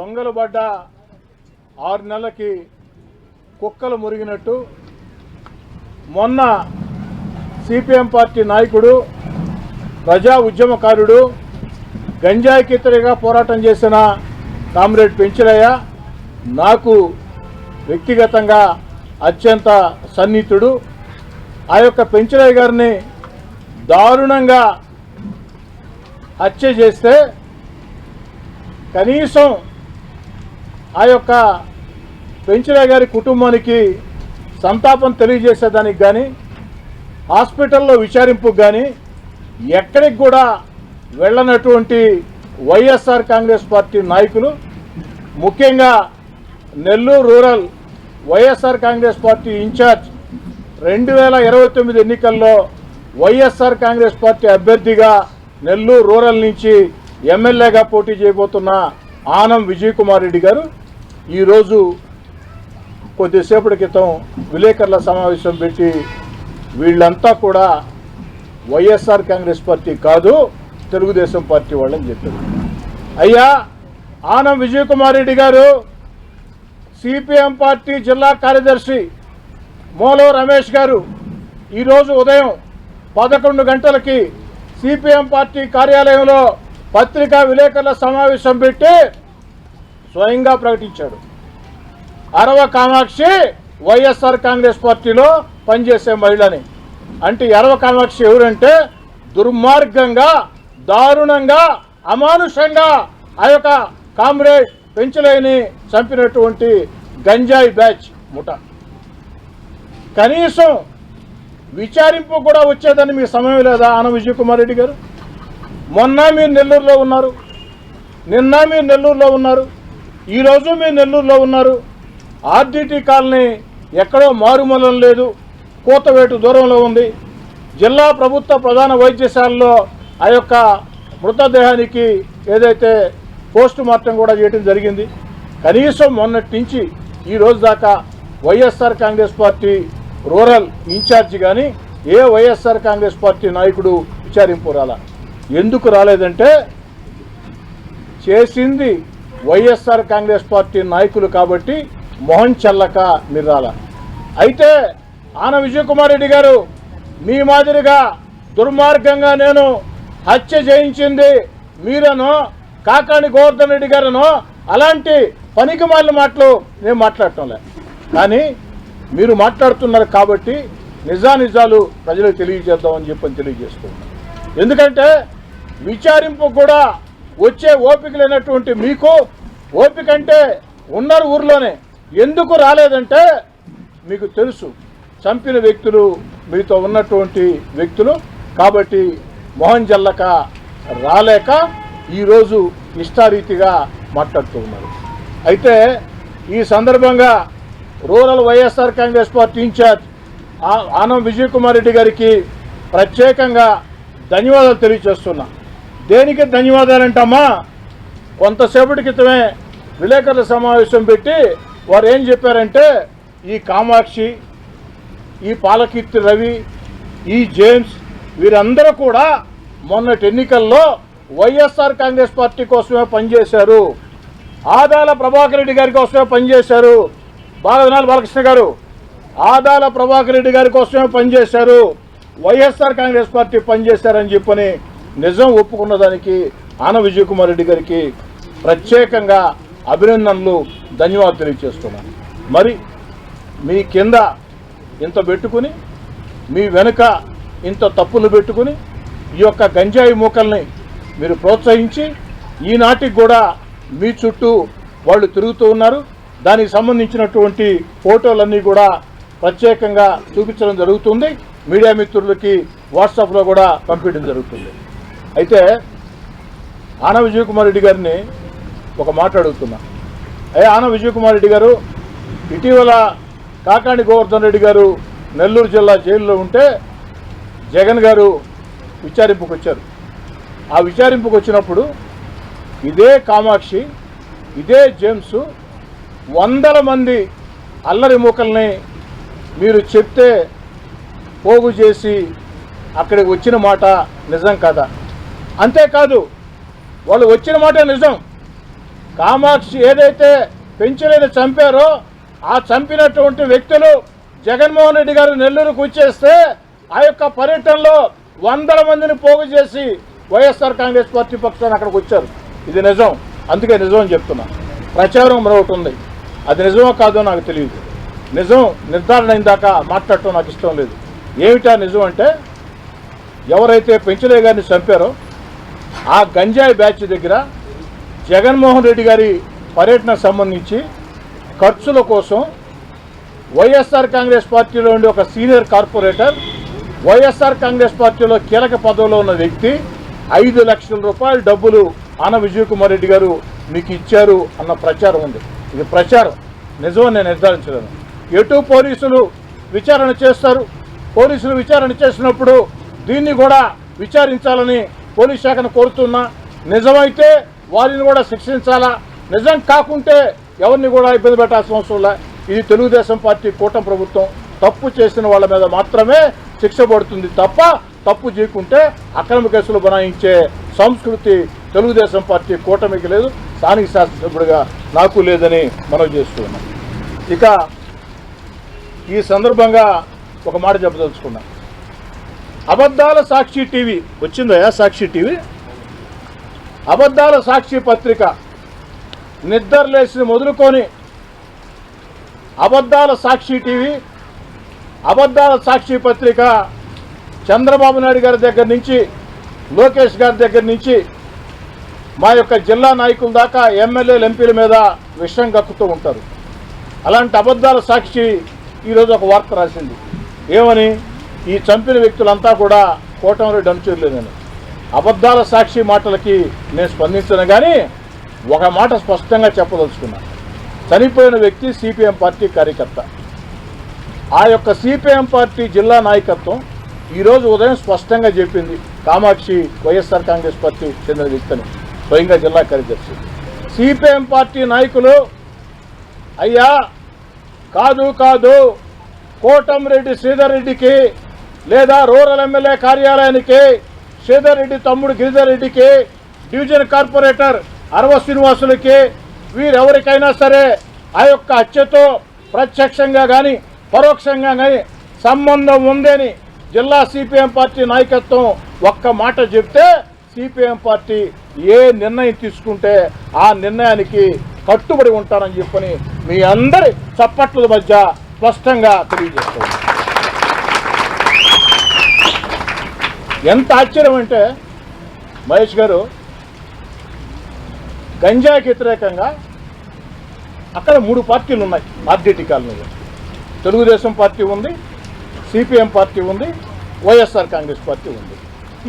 దొంగలు పడ్డ ఆరు నెలలకి కుక్కలు మురిగినట్టు మొన్న సిపిఎం పార్టీ నాయకుడు ప్రజా ఉద్యమకారుడు గంజాయికి ఇతరుగా పోరాటం చేసిన కామ్రేడ్ పెంచలయ్య నాకు వ్యక్తిగతంగా అత్యంత సన్నిహితుడు. ఆ యొక్క పెంచలయ్య గారిని దారుణంగా హత్య చేస్తే కనీసం ఆ యొక్క పెంచలయ్య గారి కుటుంబానికి సంతాపం తెలియజేసేదానికి కానీ హాస్పిటల్లో విచారింపుకు కానీ ఎక్కడికి కూడా వెళ్ళనటువంటి వైఎస్ఆర్ కాంగ్రెస్ పార్టీ నాయకులు ముఖ్యంగా Nellore rural YSR Congress party incharge రెండు వేల ఇరవై తొమ్మిది ఎన్నికల్లో వైఎస్ఆర్ కాంగ్రెస్ పార్టీ అభ్యర్థిగా నెల్లూరు రూరల్ నుంచి ఎమ్మెల్యేగా పోటీ చేయబోతున్న ఆనం విజయ్ కుమార్ రెడ్డి గారు ఈరోజు కొద్దిసేపటి క్రితం విలేకరుల సమావేశం పెట్టి వీళ్ళంతా కూడా వైఎస్ఆర్ కాంగ్రెస్ పార్టీ కాదు తెలుగుదేశం పార్టీ వాళ్ళని చెప్పారు. అయ్యా ఆనం విజయ్ కుమార్ రెడ్డి గారు సిపిఎం పార్టీ జిల్లా కార్యదర్శి మోలో రమేష్ గారు ఈరోజు ఉదయం పదకొండు గంటలకి సిపిఎం పార్టీ కార్యాలయంలో పత్రికా విలేకరుల సమావేశం పెట్టి స్వయంగా ప్రకటించాడు. అరవ కామాక్షి వైఎస్ఆర్ కాంగ్రెస్ పార్టీలో పనిచేసే మహిళని. అంటే ఎరవ కామాక్షి ఎవరంటే దుర్మార్గంగా దారుణంగా అమానుషంగా ఆ యొక్క కామ్రేడ్ పెంచలేని చంపినటువంటి గంజాయి బ్యాచ్ ముఠ. కనీసం విచారింపు కూడా వచ్చేదని మీ సమయం లేదా? ఆన విజయ్ కుమార్ రెడ్డి గారు. మొన్న మీరు నెల్లూరులో ఉన్నారు. నిన్న మీరు నెల్లూరులో ఉన్నారు. ఈరోజు మీరు నెల్లూరులో ఉన్నారు. ఆర్డీటీ కాలనీ ఎక్కడో మారుమూలం లేదు. కూతవేటు దూరంలో ఉంది. జిల్లా ప్రభుత్వ ప్రధాన వైద్యశాలలో ఆ యొక్క మృతదేహానికి ఏదైతే పోస్ట్ మార్టం కూడా చేయడం జరిగింది. కనీసం మొన్నటి నుంచి ఈ రోజు దాకా YSR Congress party rural incharge కానీ ఏ వైఎస్ఆర్ కాంగ్రెస్ పార్టీ నాయకుడు విచారింపు రాలా. ఎందుకు రాలేదంటే చేసింది వైఎస్ఆర్ కాంగ్రెస్ పార్టీ నాయకులు కాబట్టి మొహం చల్లక మిర్రాల అయితే ఆన విజయకుమార్ రెడ్డి గారు మీ మాదిరిగా దుర్మార్గంగా నేను హత్య చేయించింది మీరనో కాకాని గోవర్ధన్ రెడ్డి గారనో అలాంటి పనికి మాలిన మాటలు నేను మాట్లాడటంలే కానీ మీరు మాట్లాడుతున్నారు కాబట్టి నిజానిజాలు ప్రజలకు తెలియజేద్దామని చెప్పని తెలియజేస్తున్నాను. ఎందుకంటే విచారింపు కూడా వచ్చే ఓపిక లేనటువంటి మీకు ఓపిక అంటే ఉన్నారు ఊర్లోనే. ఎందుకు రాలేదంటే మీకు తెలుసు చంపిన వ్యక్తులు మీతో ఉన్నటువంటి వ్యక్తులు. కాబట్టి మోహన్ జల్లక రాలేక ఈరోజు ఇష్టారీతిగా మాట్లాడుతూ ఉన్నారు. అయితే ఈ సందర్భంగా rural YSR Congress party incharge ఆ- ఆనం విజయ్ కుమార్ రెడ్డి గారికి ప్రత్యేకంగా ధన్యవాదాలు తెలియజేస్తున్నా. దేనికి ధన్యవాదాలంటమ్మా? కొంతసేపటి క్రితమే విలేకరుల సమావేశం పెట్టి వారు ఏం చెప్పారంటే ఈ కామాక్షి ఈ పాలకీర్తి రవి ఈ జేమ్స్ వీరందరూ కూడా మొన్నటి ఎన్నికల్లో వైఎస్ఆర్ కాంగ్రెస్ పార్టీ కోసమే పనిచేశారు. ఆదాల ప్రభాకర్ రెడ్డి గారి కోసమే పనిచేశారు. బాగా బాలకృష్ణ గారు ఆదాల ప్రభాకర్ రెడ్డి గారి కోసమే పనిచేశారు. వైఎస్ఆర్ కాంగ్రెస్ పార్టీ పనిచేశారని చెప్పని నిజం ఒప్పుకున్న దానికి ఆన విజయ్ కుమార్ రెడ్డి గారికి ప్రత్యేకంగా అభినందనలు ధన్యవాదాలు తెలియజేస్తున్నాను. మరి మీ కింద ఇంత పెట్టుకుని మీ వెనుక ఇంత తప్పులు పెట్టుకుని ఈ యొక్క గంజాయి మూకల్ని మీరు ప్రోత్సహించి ఈనాటికి కూడా మీ చుట్టూ వాళ్ళు తిరుగుతూ ఉన్నారు. దానికి సంబంధించినటువంటి ఫోటోలన్నీ కూడా ప్రత్యేకంగా చూపించడం జరుగుతుంది. మీడియా మిత్రులకి వాట్సాప్లో కూడా పంపించడం జరుగుతుంది. అయితే ఆన విజయకుమార్ రెడ్డి గారిని ఒక మాట అడుగుతున్నా. అయ్యా ఆన విజయకుమార్ రెడ్డి గారు ఇటీవల కాకాణి గోవర్ధన్ రెడ్డి గారు నెల్లూరు జిల్లా జైల్లో ఉంటే జగన్ గారు విచారింపుకు వచ్చారు. ఆ విచారింపుకు వచ్చినప్పుడు ఇదే కామాక్షి ఇదే జేమ్స్ వందల మంది అల్లరి మూకల్ని మీరు చెప్తే పోగు చేసి అక్కడికి వచ్చిన మాట నిజం కదా? అంతేకాదు వాళ్ళు వచ్చిన మాట నిజం. కామాక్షి ఏదైతే పెంచలేని చంపారో ఆ చంపినటువంటి వ్యక్తులు జగన్మోహన్ రెడ్డి గారు నెల్లూరుకు వచ్చేస్తే ఆ యొక్క పర్యటనలో వందల మందిని పోగు చేసి వైఎస్ఆర్ కాంగ్రెస్ పార్టీ పక్షాన్ని అక్కడికి వచ్చారు. ఇది నిజం. అందుకే నిజం చెప్తున్నా. ప్రచారం మరొకటి ఉంది అది నిజమో కాదో నాకు తెలియదు. నిజం నిర్ధారణ అయిన మాట్లాడటం నాకు ఇష్టం లేదు. ఏమిటా నిజం అంటే ఎవరైతే పెంచలే గారిని చంపారో ఆ గంజాయి బ్యాచ్ దగ్గర జగన్మోహన్ రెడ్డి గారి పర్యటనకు సంబంధించి ఖర్చుల కోసం వైఎస్ఆర్ కాంగ్రెస్ పార్టీలో ఉండే ఒక సీనియర్ కార్పొరేటర్ వైఎస్ఆర్ కాంగ్రెస్ పార్టీలో కీలక పదవిలో ఉన్న వ్యక్తి ఐదు లక్షల రూపాయల డబ్బులు ఆన విజయ్ కుమార్ రెడ్డి గారు మీకు ఇచ్చారు అన్న ప్రచారం ఉంది. ఇది ప్రచారం. నిజమని నేను నిర్ధారించలేను. ఎటు పోలీసులు విచారణ చేస్తారు? పోలీసులు విచారణ చేసినప్పుడు దీన్ని కూడా విచారించాలని పోలీస్ శాఖను కోరుతున్నా నిజమైతే వారిని కూడా శిక్షించాలా? నిజం కాకుంటే ఎవరిని కూడా ఇబ్బంది పెట్టాల్సిన అవసరం లే. ఇది తెలుగుదేశం పార్టీ కూటమి ప్రభుత్వం. తప్పు చేసిన వాళ్ళ మీద మాత్రమే శిక్ష పడుతుంది తప్ప తప్పు చేయకుంటే అక్రమ కేసులు బనాయించే సంస్కృతి తెలుగుదేశం పార్టీ కూటమికి లేదు. స్థానిక శాసనసభ్యుడిగా నాకు లేదని మనం చేస్తున్నాం ఇక ఈ సందర్భంగా ఒక మాట చెప్పదలుచుకున్నా. అబద్ధాల సాక్షి టీవీ. వచ్చిందయా సాక్షి టీవీ? అబద్ధాల సాక్షి పత్రిక నిద్రలేసి మొదలుకొని అబద్ధాల సాక్షి టీవీ అబద్ధాల సాక్షి పత్రిక చంద్రబాబు నాయుడు గారి దగ్గర నుంచి లోకేష్ గారి దగ్గర నుంచి మా యొక్క జిల్లా నాయకుల దాకా ఎమ్మెల్యేలు ఎంపీల మీద విషయం కక్కుతూ ఉంటారు. అలాంటి అబద్ధాల సాక్షి ఈరోజు ఒక వార్త రాసింది. ఏమని? ఈ చంపిన వ్యక్తులంతా కూడా కోటమిరెడ్డి అనుచరులేనని అబద్ధాల సాక్షి మాటలకి నేను స్పందించను కానీ ఒక మాట స్పష్టంగా చెప్పదలుచుకున్నాను చనిపోయిన వ్యక్తి సిపిఎం పార్టీ కార్యకర్త. ఆ యొక్క సిపిఎం పార్టీ జిల్లా నాయకత్వం ఈరోజు ఉదయం స్పష్టంగా చెప్పింది. కామాక్షి వైఎస్ఆర్ కాంగ్రెస్ పార్టీ చెందిన వ్యక్తిని స్వయంగా జిల్లా కార్యదర్శి. సిపిఎం పార్టీ నాయకులు అయ్యా కాదు కాదు కోటంరెడ్డి శ్రీధర్ రెడ్డికి లేదా రూరల్ ఎమ్మెల్యే కార్యాలయానికి శ్రీధర్ రెడ్డి తమ్ముడు గిరిధర్ రెడ్డికి డివిజన్ కార్పొరేటర్ అరవ శ్రీనివాసులకి వీరెవరికైనా సరే ఆ యొక్క హత్యతో ప్రత్యక్షంగా కానీ పరోక్షంగా కానీ సంబంధం ఉందని జిల్లా సిపిఎం పార్టీ నాయకత్వం ఒక్క మాట చెప్తే సిపిఎం పార్టీ ఏ నిర్ణయం తీసుకుంటే ఆ నిర్ణయానికి కట్టుబడి ఉంటారని చెప్పని మీ అందరి చప్పట్ల మధ్య స్పష్టంగా తెలియజేస్తుంది. ఎంత ఆశ్చర్యం అంటే మహేష్ గారు గంజాకి వ్యతిరేకంగా అక్కడ మూడు పార్టీలు ఉన్నాయి. ఆర్డీటీ కాలనీలో. తెలుగుదేశం పార్టీ ఉంది సిపిఎం పార్టీ ఉంది వైఎస్ఆర్ కాంగ్రెస్ పార్టీ ఉంది.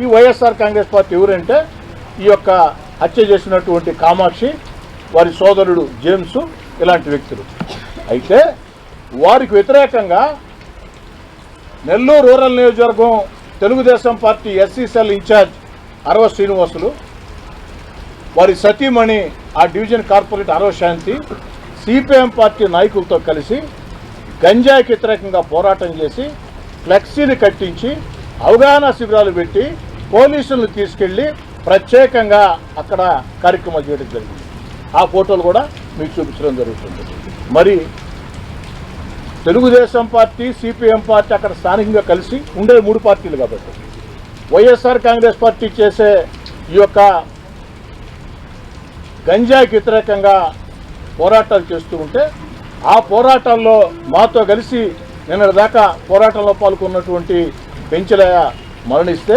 ఈ వైఎస్ఆర్ కాంగ్రెస్ పార్టీ ఎవరంటే ఈ యొక్క హత్య చేసినటువంటి కామాక్షి వారి సోదరుడు జేమ్స్ ఇలాంటి వ్యక్తులు. అయితే వారికి వ్యతిరేకంగా నెల్లూరు రూరల్ నియోజకవర్గం Telugu Desam party SC cell incharge Arava Srinivasulu వారి సతీమణి ఆ division corporate Arava Shanti CPM party నాయకులతో కలిసి గంజాయికి వ్యతిరేకంగా పోరాటం చేసి ఫ్లెక్సీలు కట్టించి అవగాహన శిబిరాలు పెట్టి పోలీసులను తీసుకెళ్ళి ప్రత్యేకంగా అక్కడ కార్యక్రమం చేయడం జరిగింది. ఆ ఫోటోలు కూడా మీకు చూపించడం జరుగుతుంది. మరి తెలుగుదేశం పార్టీ సిపిఎం పార్టీ అక్కడ స్థానికంగా కలిసి ఉండే మూడు పార్టీలు కాబట్టి. వైఎస్ఆర్ కాంగ్రెస్ పార్టీ చేసే ఈ యొక్క గంజాయికి వ్యతిరేకంగా పోరాటాలు చేస్తూ ఉంటే ఆ పోరాటాల్లో మాతో కలిసి నిన్న దాకా పోరాటంలో పాల్గొన్నటువంటి పెంచలయ మరణిస్తే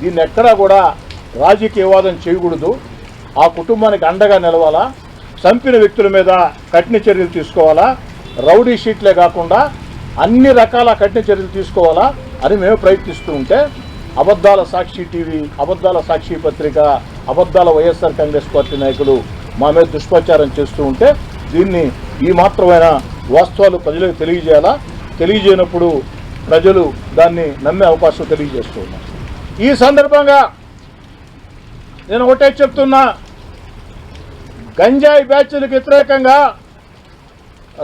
దీన్ని ఎక్కడా కూడా రాజకీయవాదం చేయకూడదు. ఆ కుటుంబానికి అండగా నిలవాలా? చంపిన వ్యక్తుల మీద కఠిన చర్యలు తీసుకోవాలా? రౌడీ షీట్లే కాకుండా అన్ని రకాల కఠిన చర్యలు తీసుకోవాలా అని మేము ప్రయత్నిస్తూ ఉంటే అబద్ధాల సాక్షి టీవీ అబద్ధాల సాక్షి పత్రిక అబద్ధాల వైఎస్ఆర్ కాంగ్రెస్ పార్టీ నాయకులు మా మీద దుష్ప్రచారం చేస్తూ ఉంటే దీన్ని ఈ మాత్రమైన వాస్తవాలు ప్రజలకు తెలియజేయాలా? తెలియజేయనప్పుడు ప్రజలు దాన్ని నమ్మే అవకాశం తెలియజేస్తూ ఉన్నారు. ఈ సందర్భంగా నేను ఒకటే చెప్తున్నా గంజాయి బ్యాచ్లకు వ్యతిరేకంగా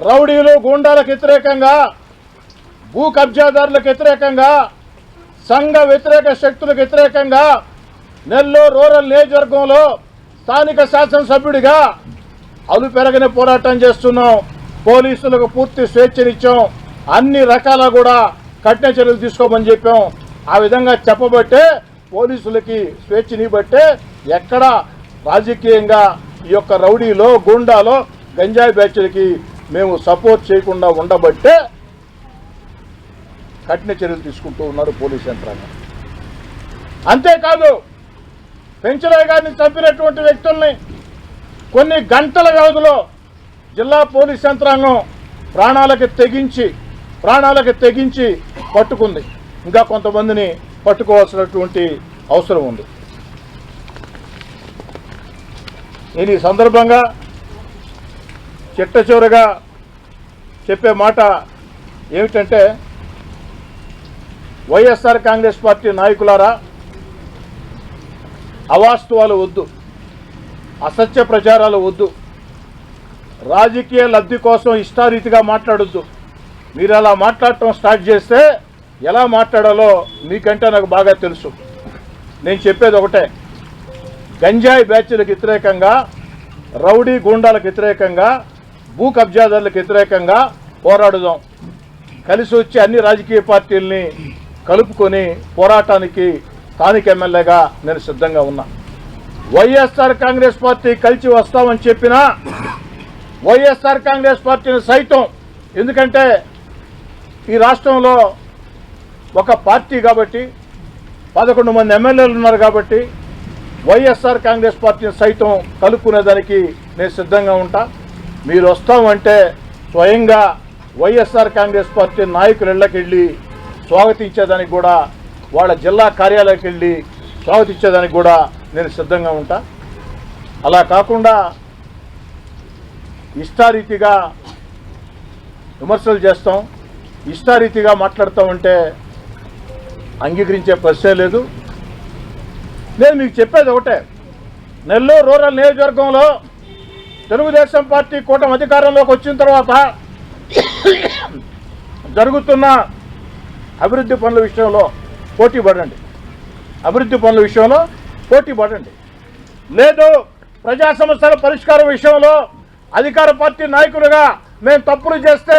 రౌడీలు గూండాలకు వ్యతిరేకంగా భూ కబ్జాదారులకు వ్యతిరేకంగా సంఘ వ్యతిరేక శక్తులకు వ్యతిరేకంగా నెల్లూరు రూరల్ నియోజకవర్గంలో స్థానిక శాసనసభ్యుడిగా అలు పెరగని పోరాటం చేస్తున్నాం. పోలీసులకు పూర్తి స్వేచ్ఛనిచ్చాం. అన్ని రకాల కూడా కఠిన చర్యలు తీసుకోమని చెప్పాం. ఆ విధంగా చెప్పబట్టే పోలీసులకి స్వేచ్ఛనిబట్టే ఎక్కడ రాజకీయంగా ఈ యొక్క రౌడీలో గుండాలో గంజాయి బ్యాచ్లకి మేము సపోర్ట్ చేయకుండా ఉండబట్టే కఠిన చర్యలు తీసుకుంటూ ఉన్నారు పోలీస్ యంత్రాంగం. అంతేకాదు పెంచరాయ్ గారిని చంపినటువంటి వ్యక్తుల్ని కొన్ని గంటల వ్యవధిలో జిల్లా పోలీస్ యంత్రాంగం ప్రాణాలకి తెగించి ప్రాణాలకి తెగించి పట్టుకుంది. ఇంకా కొంతమందిని పట్టుకోవాల్సినటువంటి అవసరం ఉంది. నేను ఈ సందర్భంగా చిట్ట చివరగా చెప్పే మాట ఏమిటంటే వైఎస్ఆర్ కాంగ్రెస్ పార్టీ నాయకులారా అవాస్తవాలు వద్దు అసత్య ప్రచారాలు వద్దు రాజకీయ లబ్ధి కోసం ఇష్టారీతిగా మాట్లాడొద్దు. మీరు అలా మాట్లాడటం స్టార్ట్ చేస్తే ఎలా మాట్లాడాలో మీకంటే నాకు బాగా తెలుసు. నేను చెప్పేది ఒకటే గంజాయి బ్యాచ్లకు వ్యతిరేకంగా రౌడీ గుండాలకు వ్యతిరేకంగా భూ కబ్జాదారులకు వ్యతిరేకంగా పోరాడుదాం. కలిసి వచ్చి అన్ని రాజకీయ పార్టీల్ని కలుపుకొని పోరాటానికి స్థానిక ఎమ్మెల్యేగా నేను సిద్ధంగా ఉన్నా. వైఎస్ఆర్ కాంగ్రెస్ పార్టీ కలిసి వస్తామని చెప్పినా వైఎస్ఆర్ కాంగ్రెస్ పార్టీని సైతం. ఎందుకంటే ఈ రాష్ట్రంలో ఒక పార్టీ కాబట్టి పదకొండు మంది ఎమ్మెల్యేలు ఉన్నారు కాబట్టి వైఎస్ఆర్ కాంగ్రెస్ పార్టీని సైతం కలుపుకునేదానికి నేను సిద్ధంగా ఉంటాను మీరు వస్తామంటే స్వయంగా వైఎస్ఆర్ కాంగ్రెస్ పార్టీ నాయకులు ఇళ్ళకెళ్ళి స్వాగతించేదానికి కూడా వాళ్ళ జిల్లా కార్యాలయానికి వెళ్ళి స్వాగతించేదానికి కూడా నేను సిద్ధంగా ఉంటా. అలా కాకుండా ఇష్టారీతిగా విమర్శలు చేస్తాం. ఇష్టారీతిగా మాట్లాడతామంటే అంగీకరించే ప్రశ్నే లేదు. నేను మీకు చెప్పేది ఒకటే. నెల్లూరు రూరల్ నియోజకవర్గంలో తెలుగుదేశం పార్టీ కూటమి అధికారంలోకి వచ్చిన తర్వాత జరుగుతున్న అభివృద్ధి పనుల విషయంలో పోటీ పడండి. అభివృద్ధి పనుల విషయంలో పోటీ పడండి. లేదు ప్రజా సమస్యల పరిష్కారం విషయంలో అధికార పార్టీ నాయకులుగా మేము తప్పులు చేస్తే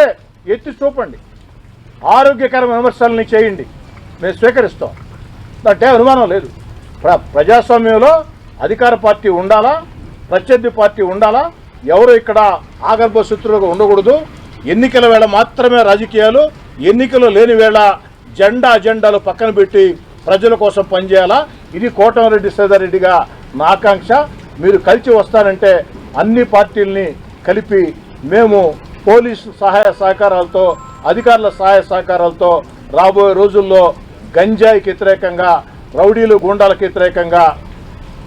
ఎత్తి చూపండి. ఆరోగ్యకర విమర్శల్ని చేయండి. మేము స్వీకరిస్తాం. అంటే అనుమానం లేదు. ప్ర ప్రజాస్వామ్యంలో అధికార పార్టీ ఉండాలా? ప్రత్యర్థి పార్టీ ఉండాలా? ఎవరు ఇక్కడ ఆగర్భ శత్రువులుగా ఉండకూడదు. ఎన్నికల వేళ మాత్రమే రాజకీయాలు ఎన్నికలు లేని వేళ జెండా అజెండాలు పక్కన పెట్టి ప్రజల కోసం పనిచేయాలా? ఇది కోటమిరెడ్డి సీతారెడ్డిగా నా ఆకాంక్ష. మీరు కలిసి వస్తారంటే అన్ని పార్టీల్ని కలిపి మేము పోలీసు సహాయ సహకారాలతో అధికారుల సహాయ సహకారాలతో రాబోయే రోజుల్లో గంజాయికి వ్యతిరేకంగా రౌడీలు గూండాలకు వ్యతిరేకంగా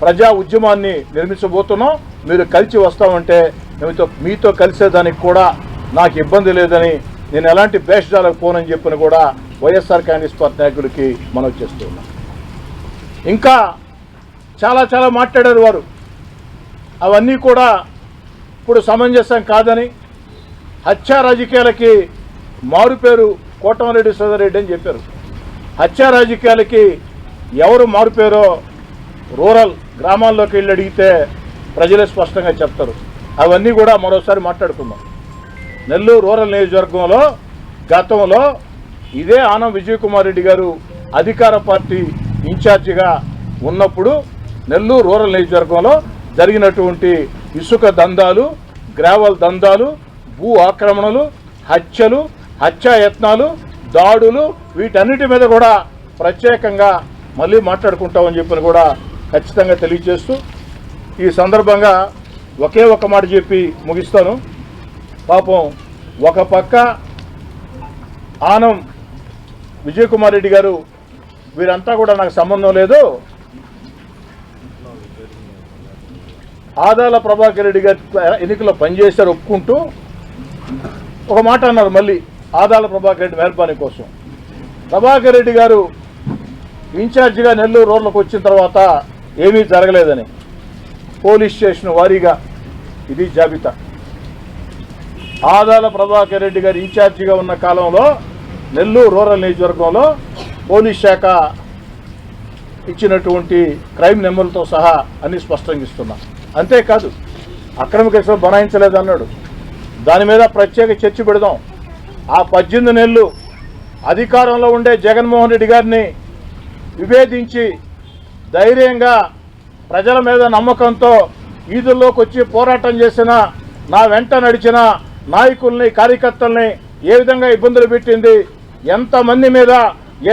ప్రజా ఉద్యమాన్ని నిర్మించబోతున్నాం. మీరు కలిసి వస్తామంటే మీతో మీతో కలిసేదానికి కూడా నాకు ఇబ్బంది లేదని నేను ఎలాంటి భేషజాలకు పోనని చెప్పిన కూడా వైఎస్ఆర్ కాంగ్రెస్ పార్టీ నాయకులకి మనం చేస్తున్నాం ఇంకా చాలా చాలా మాట్లాడారు వారు. అవన్నీ కూడా ఇప్పుడు సమంజసం కాదని హత్యా రాజకీయాలకి మారుపేరు కోటమరెడ్డి సుధారెడ్డి అని చెప్పారు. హత్యా రాజకీయాలకి ఎవరు మారుపేరో రూరల్ గ్రామాల్లోకి వెళ్ళి అడిగితే ప్రజలే స్పష్టంగా చెప్తారు. అవన్నీ కూడా మరోసారి మాట్లాడుకుందాం. నెల్లూరు రూరల్ నియోజకవర్గంలో గతంలో ఇదే ఆనం విజయ్ కుమార్ రెడ్డి గారు అధికార పార్టీ ఇన్ఛార్జిగా ఉన్నప్పుడు నెల్లూరు రూరల్ నియోజకవర్గంలో జరిగినటువంటి ఇసుక దందాలు గ్రావల్ దందాలు భూ ఆక్రమణలు హత్యలు హత్యాయత్నాలు దాడులు వీటన్నిటి మీద కూడా ప్రత్యేకంగా మళ్ళీ మాట్లాడుకుంటామని చెప్పిన కూడా ఖచ్చితంగా తెలియజేస్తూ ఈ సందర్భంగా ఒకే ఒక మాట చెప్పి ముగిస్తాను. పాపం ఒక పక్క ఆనం విజయ్ కుమార్ రెడ్డి గారు వీరంతా కూడా నాకు సంబంధం లేదు. ఆదాల ప్రభాకర్ రెడ్డి గారి ఎన్నికల్లో పనిచేశారు ఒప్పుకుంటూ ఒక మాట అన్నారు మళ్ళీ ఆదాల ప్రభాకర్ రెడ్డి మెహర్బానీ కోసం. ప్రభాకర్ రెడ్డి గారు ఇన్ఛార్జిగా నెల్లూరు రోడ్లకు వచ్చిన తర్వాత ఏమీ జరగలేదని పోలీస్ స్టేషన్ వారీగా ఇది జాబితా. ఆదాల ప్రభాకర్ రెడ్డి గారు ఇన్ఛార్జిగా ఉన్న కాలంలో నెల్లూరు రూరల్ నియోజకవర్గంలో పోలీస్ శాఖ ఇచ్చినటువంటి క్రైమ్ నెంబర్లతో సహా అన్ని స్పష్టంగా ఇస్తున్నా. అంతేకాదు అక్రమ కేసులు బనాయించలేదన్నాడు. దాని మీద ప్రత్యేక చర్చ పెడదాం. ఆ పద్దెనిమిది నెలలు అధికారంలో ఉండే జగన్మోహన్ రెడ్డి గారిని విభేదించి ధైర్యంగా ప్రజల మీద నమ్మకంతో వీధుల్లోకి వచ్చి పోరాటం చేసిన నా వెంట నడిచిన నాయకుల్ని కార్యకర్తల్ని ఏ విధంగా ఇబ్బందులు పెట్టింది ఎంతమంది మీద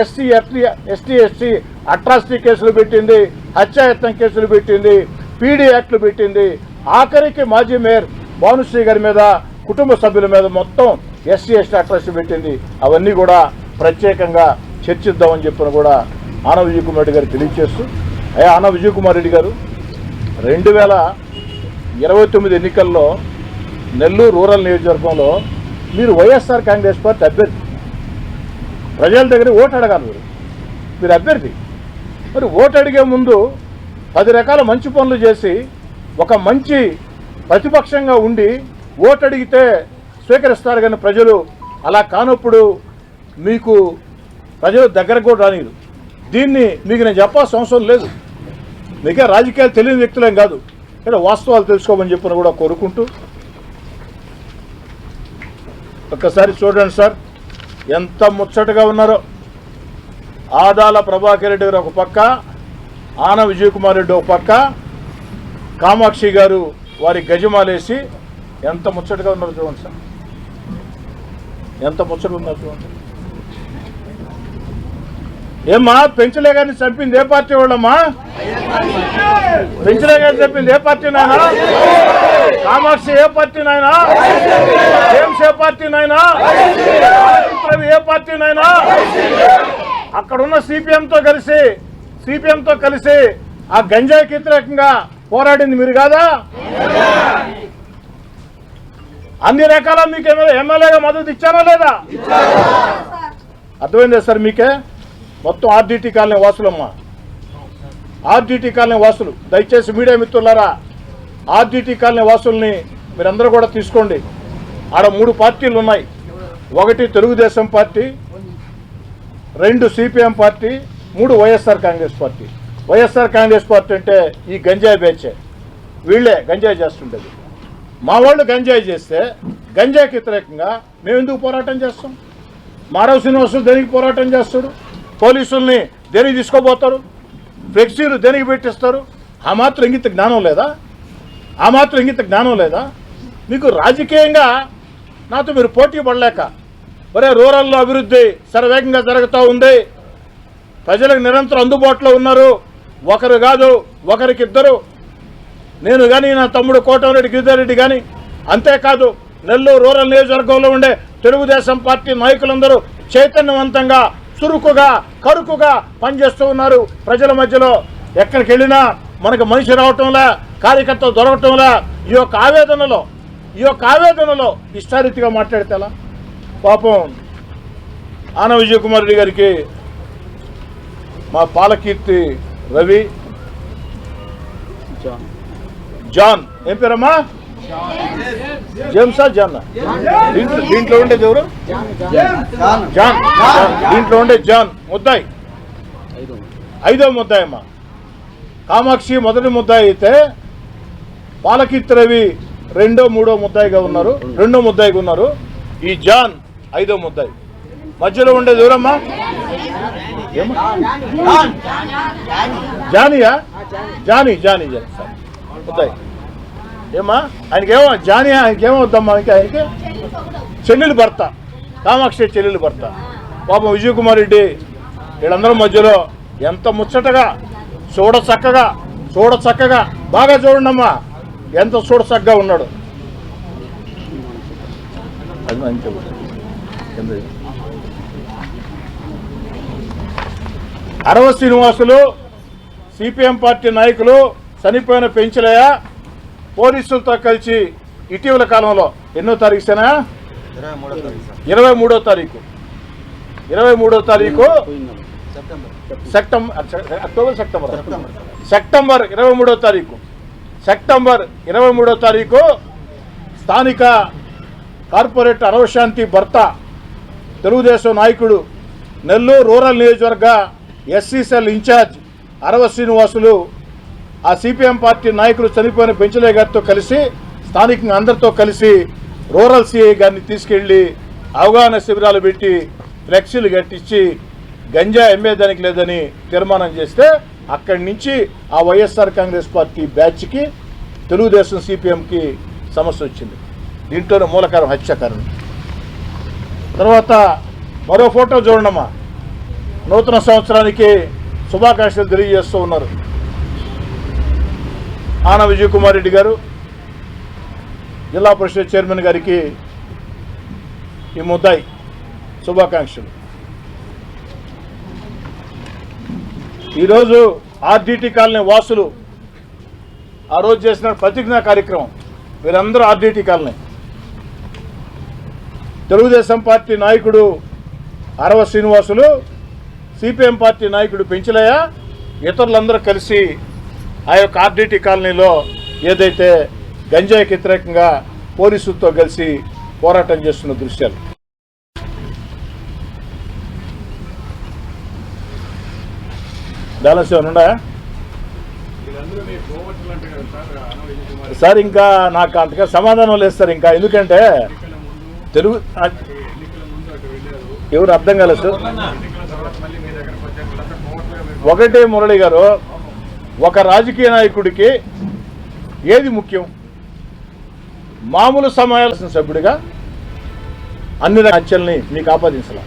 SC ST ST SC atrocity కేసులు పెట్టింది హత్యాయత్నం కేసులు పెట్టింది పీడీ యాక్ట్లు పెట్టింది ఆఖరికి మాజీ మేయర్ భానుశ్రీ గారి మీద కుటుంబ సభ్యుల మీద మొత్తం ఎస్సీ ఎస్టీ అట్రాసిటీ పెట్టింది. అవన్నీ కూడా ప్రత్యేకంగా చర్చిద్దామని చెప్పిన కూడా ఆన కుమార్ గారు తెలియజేస్తూ అయ్యా ఆన విజయ్ కుమార్ రెడ్డి గారు రెండు వేల ఇరవై తొమ్మిది ఎన్నికల్లో నెల్లూరు రూరల్ నియోజకవర్గంలో మీరు వైఎస్ఆర్ కాంగ్రెస్ పార్టీ అభ్యర్థి. ప్రజల దగ్గర ఓటు అడగాలి మీరు. మీరు అభ్యర్థి. మరి ఓటు అడిగే ముందు పది రకాల మంచి పనులు చేసి ఒక మంచి ప్రతిపక్షంగా ఉండి ఓటు అడిగితే స్వీకరిస్తారు కానీ ప్రజలు అలా కానప్పుడు మీకు ప్రజలు దగ్గరకు కూడా రానిరు దీన్ని మీకు నేను చెప్పాల్సిన అవసరం లేదు. మీకే రాజకీయాలు తెలియని వ్యక్తులేం కాదు. ఇక్కడ వాస్తవాలు తెలుసుకోమని చెప్పిన కూడా కోరుకుంటూ ఒక్కసారి చూడండి సార్ ఎంత ముచ్చటగా ఉన్నారో. ఆదాల ప్రభాకర్ రెడ్డి గారు ఒక పక్క ఆన విజయ్ కుమార్ రెడ్డి ఒక పక్క కామాక్షి గారు వారి గజమాలేసి ఎంత ముచ్చటగా ఉన్నారో చూడండి సార్. ఎంత ముచ్చటగా ఉన్నారు చూడండి. ఏమ్మా పెంచలే గారిని చంపింది ఏ పార్టీ వాళ్ళమ్మా? పెంచలే గారిని చంపింది ఏ పార్టీ నాయనా? కామాక్షి ఏ పార్టీ నాయనా? జేమ్స్ ఏ పార్టీ నాయనా? ఏ పార్టీ నాయనా? అక్కడ ఉన్న సిపిఎం తో కలిసి సిపిఎం తో కలిసి ఆ గంజాయికి వ్యతిరేకంగా పోరాడింది మీరు కాదా? అన్ని రకాల మీకు ఎమ్మెల్యే- ఎమ్మెల్యేగా మద్దతు ఇచ్చారా లేదా? అర్థమైందా సార్ మీకే? మొత్తం ఆర్డీటీ కాలనీ వాసులమ్మా. ఆర్డీటీ కాలనీ వాసులు. దయచేసి మీడియా మిత్రులారా ఆర్డీటీ కాలనీ వాసుల్ని మీరందరూ కూడా తీసుకోండి. ఆడ మూడు పార్టీలు ఉన్నాయి. ఒకటి తెలుగుదేశం పార్టీ రెండు సిపిఎం పార్టీ మూడు YSR Congress party. YSR Congress party అంటే ఈ గంజాయి బేచే. వీళ్ళే గంజాయి చేస్తుండేది. మా వాళ్ళు గంజాయి చేస్తే గంజాయికి వ్యతిరేకంగా మేము ఎందుకు పోరాటం చేస్తాం? మారవ శ్రీనివాసులు దేనికి పోరాటం చేస్తాడు? పోలీసుల్ని దేనికి తీసుకోబోతారు? ఫ్లెక్సీలు దేనికి పెట్టిస్తారు? ఆ మాత్రం ఇంగిత జ్ఞానం లేదా? ఆ మాత్రం ఇంగిత జ్ఞానం లేదా? మీకు రాజకీయంగా నాతో మీరు పోటీ పడలేక ఒరే రూరల్లో అభివృద్ధి శరవేగంగా జరుగుతూ ఉంది. ప్రజలకు నిరంతరం అందుబాటులో ఉన్నారు. ఒకరు కాదు ఒకరికిద్దరు. నేను కానీ నా తమ్ముడు కోటమిరెడ్డి గిరిజారెడ్డి కానీ అంతేకాదు నెల్లూరు రూరల్ నియోజకవర్గంలో ఉండే తెలుగుదేశం పార్టీ నాయకులందరూ చైతన్యవంతంగా చురుకుగా కరుకుగా పనిచేస్తూ ఉన్నారు. ప్రజల మధ్యలో ఎక్కడికి వెళ్ళినా మనకు మనిషి రావటంలా కార్యకర్త దొరకటంలా ఈ యొక్క ఆవేదనలో ఈ యొక్క ఆవేదనలో ఇష్టారీతిగా మాట్లాడితే ఎలా? పాపం ఆన విజయ్ కుమార్ రెడ్డి గారికి మా పాలకీర్తి రవి జాన్. ఏం పేరమ్మా? జేమ్సా జాన్ దీంట్లో దీంట్లో ఉండేది ఎవరు? జాన్. జాన్. దీంట్లో ఉండే జాన్ ముద్దాయి. ఐదో ముద్దాయి అమ్మా కామాక్షి మొదటి ముద్దాయి అయితే పాలకీర్తి రవి రెండో మూడో ముద్దాయిగా ఉన్నారు. రెండో ముద్దాయిగా ఉన్నారు. ఈ జాన్ ఐదో ముద్దాయి. మధ్యలో ఉండేది ఎవరమ్మా? జానియా? జానీ జానీ జానీ ముద్దాయి. ఏమా? ఆయనకేమో జాని ఆయనకేమో వద్దమ్మా. ఇంకా ఆయనకి చెల్లెలు భర్త. కామాక్షి చెల్లెలు భర్త. పాపం విజయ్ కుమార్ రెడ్డి వీళ్ళందరి మధ్యలో ఎంత ముచ్చటగా చూడ చక్కగా చూడ చక్కగా బాగా చూడండి అమ్మా ఎంత చూడ చక్కగా ఉన్నాడు. అరవ శ్రీనివాసులు సిపిఎం పార్టీ నాయకులు చనిపోయిన పెంచలయ్య పోలీసులతో కలిసి ఇటీవల కాలంలో ఎన్నో తారీఖు సేనా ఇరవై మూడో తారీఖు. ఇరవై మూడో తారీఖు సెప్టెంబర్ అక్టోబర్ సెప్టెంబర్. సెప్టెంబర్ ఇరవై మూడో తారీఖు. సెప్టెంబర్ ఇరవై మూడో తారీఖు స్థానిక కార్పొరేట్ అరవశాంతి భర్త తెలుగుదేశం నాయకుడు నెల్లూరు రూరల్ నియోజకవర్గ SC cell incharge Arava Srinivasulu ఆ సిపిఎం పార్టీ నాయకులు చనిపోయిన పెంచలే గారితో కలిసి స్థానికంగా అందరితో కలిసి రూరల్ సిఐ గారిని తీసుకెళ్ళి అవగాహన శిబిరాలు పెట్టి ఫ్లెక్సీలు కట్టించి గంజా ఎమ్మేదానికి లేదని తీర్మానం చేస్తే అక్కడి నుంచి ఆ వైఎస్ఆర్ కాంగ్రెస్ పార్టీ బ్యాచ్కి తెలుగుదేశం సిపిఎంకి సమస్య వచ్చింది. దీంట్లోనే మూలకారం హత్యాకారణం తర్వాత మరో ఫోటో చూడమ్మా నూతన సంవత్సరానికి శుభాకాంక్షలు తెలియజేస్తూ ఉన్నారు. ఆన విజయ్ కుమార్ రెడ్డి గారు జిల్లా పరిషత్ చైర్మన్ గారికి ఈ ముద్దాయి శుభాకాంక్షలు. ఈరోజు ఆర్డిటి కాలనీ వాసులు ఆ రోజు చేసిన ప్రతిజ్ఞా కార్యక్రమం వీరందరూ ఆర్డిటి కాలనీ. తెలుగుదేశం పార్టీ నాయకుడు అరవ శ్రీనివాసులు సిపిఎం పార్టీ నాయకుడు పెంచలయ్య ఇతరులందరూ కలిసి ఆ యొక్క ఆర్డిటి కాలనీలో ఏదైతే గంజాయికి వ్యతిరేకంగా పోలీసులతో కలిసి పోరాటం చేస్తున్న దృశ్యాలు. బ్యాలెన్స్ సార్ ఇంకా నాకు అంతగా సమాధానం లేదు సార్ ఇంకా. ఎందుకంటే తెలుగు ఎవరు అర్థం కాలేదు సార్. ఒకటే మురళి గారు ఒక రాజకీయ నాయకుడికి ఏది ముఖ్యం? మామూలు సమావేశం సభ్యుడిగా అన్ని హత్యల్ని మీకు ఆపాదించాల.